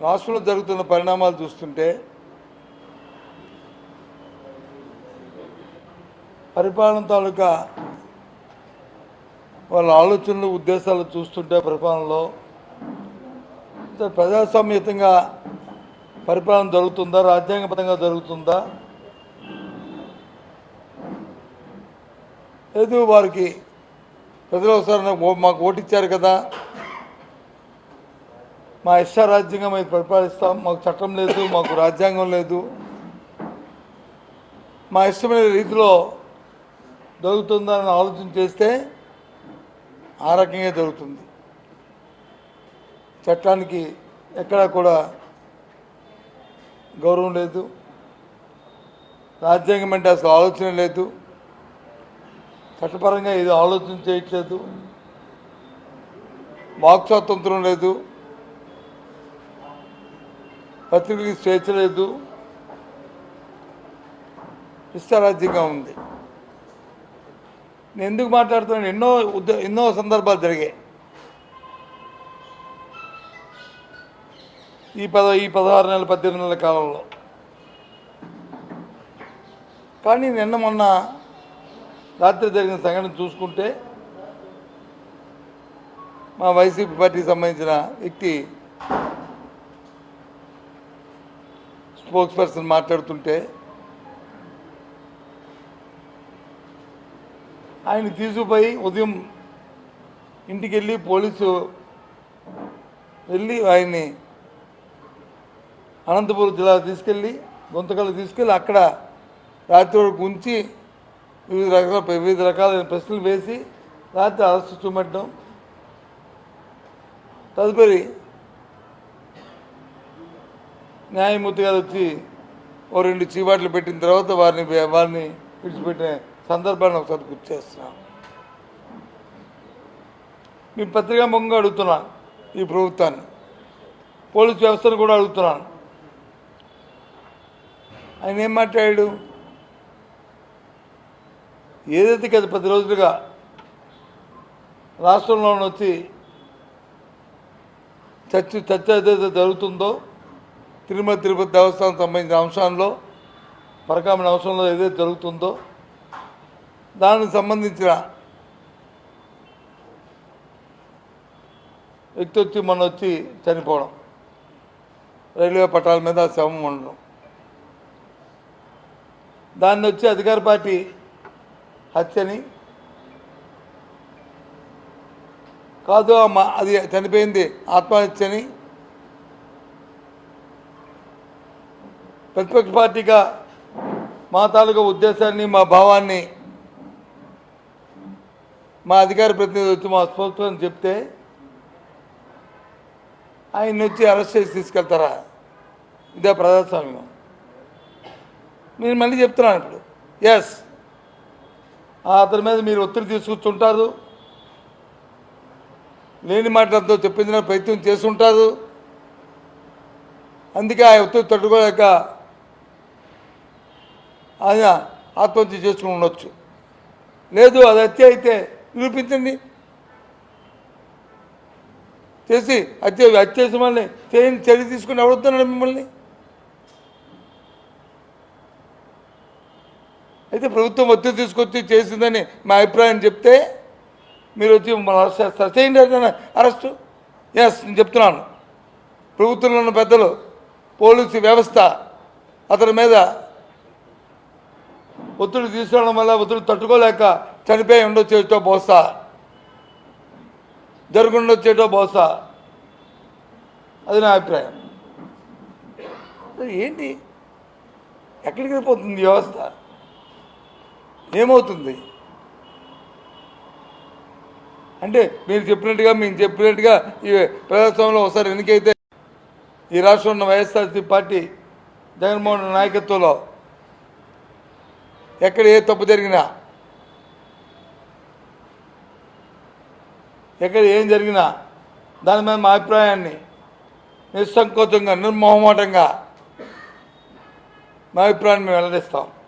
రాష్ట్రంలో జరుగుతున్న పరిణామాలు చూస్తుంటే పరిపాలన తాలూకా వాళ్ళ ఆలోచనలు ఉద్దేశాలు చూస్తుంటే పరిపాలనలో ప్రజాస్వామ్యతంగా పరిపాలన జరుగుతుందా? రాజ్యాంగపరంగా జరుగుతుందా? లేదు వారికి ప్రజలు ఒకసారి ఓ- మాకు ఓటిచ్చారు కదా. మా ఇష్టారాజ్యంగా మేము పరిపాలిస్తాం. మాకు చట్టం లేదు మాకు రాజ్యాంగం లేదు. మా ఇష్టమైన రీతిలో దొరుకుతుందని ఆలోచన చేస్తే ఆ రకంగా జరుగుతుంది. చట్టానికి ఎక్కడా కూడా గౌరవం లేదు. రాజ్యాంగం అంటే అసలు ఆలోచన లేదు. చట్టపరంగా ఇది ఆలోచన చేయట్లేదు. వాక్ స్వాతంత్రం లేదు. పత్రికలకి స్వేచ్ఛ లేదు. ఇష్టారాజ్యంగా ఉంది. నేను ఎందుకు మాట్లాడుతున్నాను? ఎన్నో ఉద్ద ఎన్నో సందర్భాలు జరిగాయి. ఈ పద ఈ పదహారు నెలల పద్దెనిమిది నెలల కాలంలో. కానీ నిన్న మొన్న రాత్రి జరిగిన సంఘటన చూసుకుంటే మా వైసీపీ పార్టీకి సంబంధించిన వ్యక్తి స్పోక్స్ పర్సన్ మాట్లాడుతుంటే ఆయన తీసుకుపోయి ఉదయం ఇంటికి వెళ్ళి పోలీసు వెళ్ళి ఆయన్ని అనంతపురం జిల్లా తీసుకెళ్ళి గుంతకల్ తీసుకెళ్ళి అక్కడ రాత్రి వరకు ఉంచి వివిధ రకాల వివిధ రకాలైన ప్రశ్నలు వేసి రాత్రి అరెస్ట్ చూపెట్టడం. తదుపరి న్యాయమూర్తి గారు వచ్చి ఓ రెండు చీవాట్లు పెట్టిన తర్వాత వారిని వారిని విడిచిపెట్టిన సందర్భాన్ని ఒకసారి గుర్తు చేస్తున్నాను మీ పత్రికా ముఖంగా అడుగుతున్నాను ఈ ప్రభుత్వాన్ని. పోలీస్ వ్యవస్థను కూడా అడుగుతున్నాను. ఆయన ఏం మాట్లాడాడు? ఏదైతే గత పది రోజులుగా రాష్ట్రంలో వచ్చి చర్చ చర్చ ఏదైతే జరుగుతుందో తిరుమల తిరుపతి దేవస్థానం సంబంధించిన అంశాల్లో పరకామణ అంశంలో ఏదైతే జరుగుతుందో దానికి సంబంధించిన వ్యక్తి వచ్చి మొన్న వచ్చి చనిపోవడం. రైల్వే పట్టాల మీద శవం ఉండడం. దాన్ని వచ్చి అధికార పార్టీ హత్యని కాదు అది చనిపోయింది ఆత్మహత్యని ప్రతిపక్ష పార్టీగా మా తాలూకా ఉద్దేశాన్ని మా భావాన్ని మా అధికార ప్రతినిధి వచ్చి మా స్పోక్స్మన్ చెప్తే ఆయన వచ్చి అరెస్ట్ చేసి తీసుకెళ్తారా? ఇదే ప్రజాస్వామ్యం. నేను మళ్ళీ చెప్తున్నాను ఇప్పుడు. ఎస్ అతని మీద మీరు ఒత్తిడి తీసుకొచ్చుంటారు. లేని మాటలతో చెప్పించిన ప్రయత్నం చేస్తుంటారు. అందుకే ఆ ఒత్తిడి తట్టుకోలేక ఆయన ఆత్మహత్య చేసుకుని ఉండొచ్చు. లేదు అది హత్య అయితే నిరూపించండి. చేసి హత్య హత్య చేసి వాళ్ళని చేయని చర్య తీసుకుని ఎవడుతున్నాడు మిమ్మల్ని? అయితే ప్రభుత్వం ఒత్తిడి తీసుకొచ్చి చేసిందని మా అభిప్రాయం చెప్తే మీరు వచ్చి మమ్మల్ని అరెస్ట్ చేస్తారు చేయండి అరెస్టు? ఎస్ నేను చెప్తున్నాను. ప్రభుత్వంలో ఉన్న పెద్దలు పోలీసు వ్యవస్థ అతని మీద ఒత్తిడి తీసుకోవడం వల్ల ఒత్తిడి తట్టుకోలేక చనిపోయి ఉండొచ్చేటో బహుశా. జరుగుండొచ్చేటో బహుశా. అది నా అభిప్రాయం. ఏంటి? ఎక్కడికి వెళ్ళిపోతుంది ఈ వ్యవస్థ? ఏమవుతుంది? అంటే మీరు చెప్పినట్టుగా మేము చెప్పినట్టుగా ఈ ప్రజాస్వామ్యంలో ఒకసారి ఎన్నికైతే ఈ రాష్ట్రంలో ఉన్న వైఎస్ఆర్సీ పార్టీ జగన్మోహన్ నాయకత్వంలో ఎక్కడ ఏ తప్పు జరిగినా ఎక్కడ ఏం జరిగినా దాని మీద మా అభిప్రాయాన్ని నిస్సంకోచంగా నిర్మోహమాటంగా మా అభిప్రాయాన్ని మేము వెల్లడిస్తాం.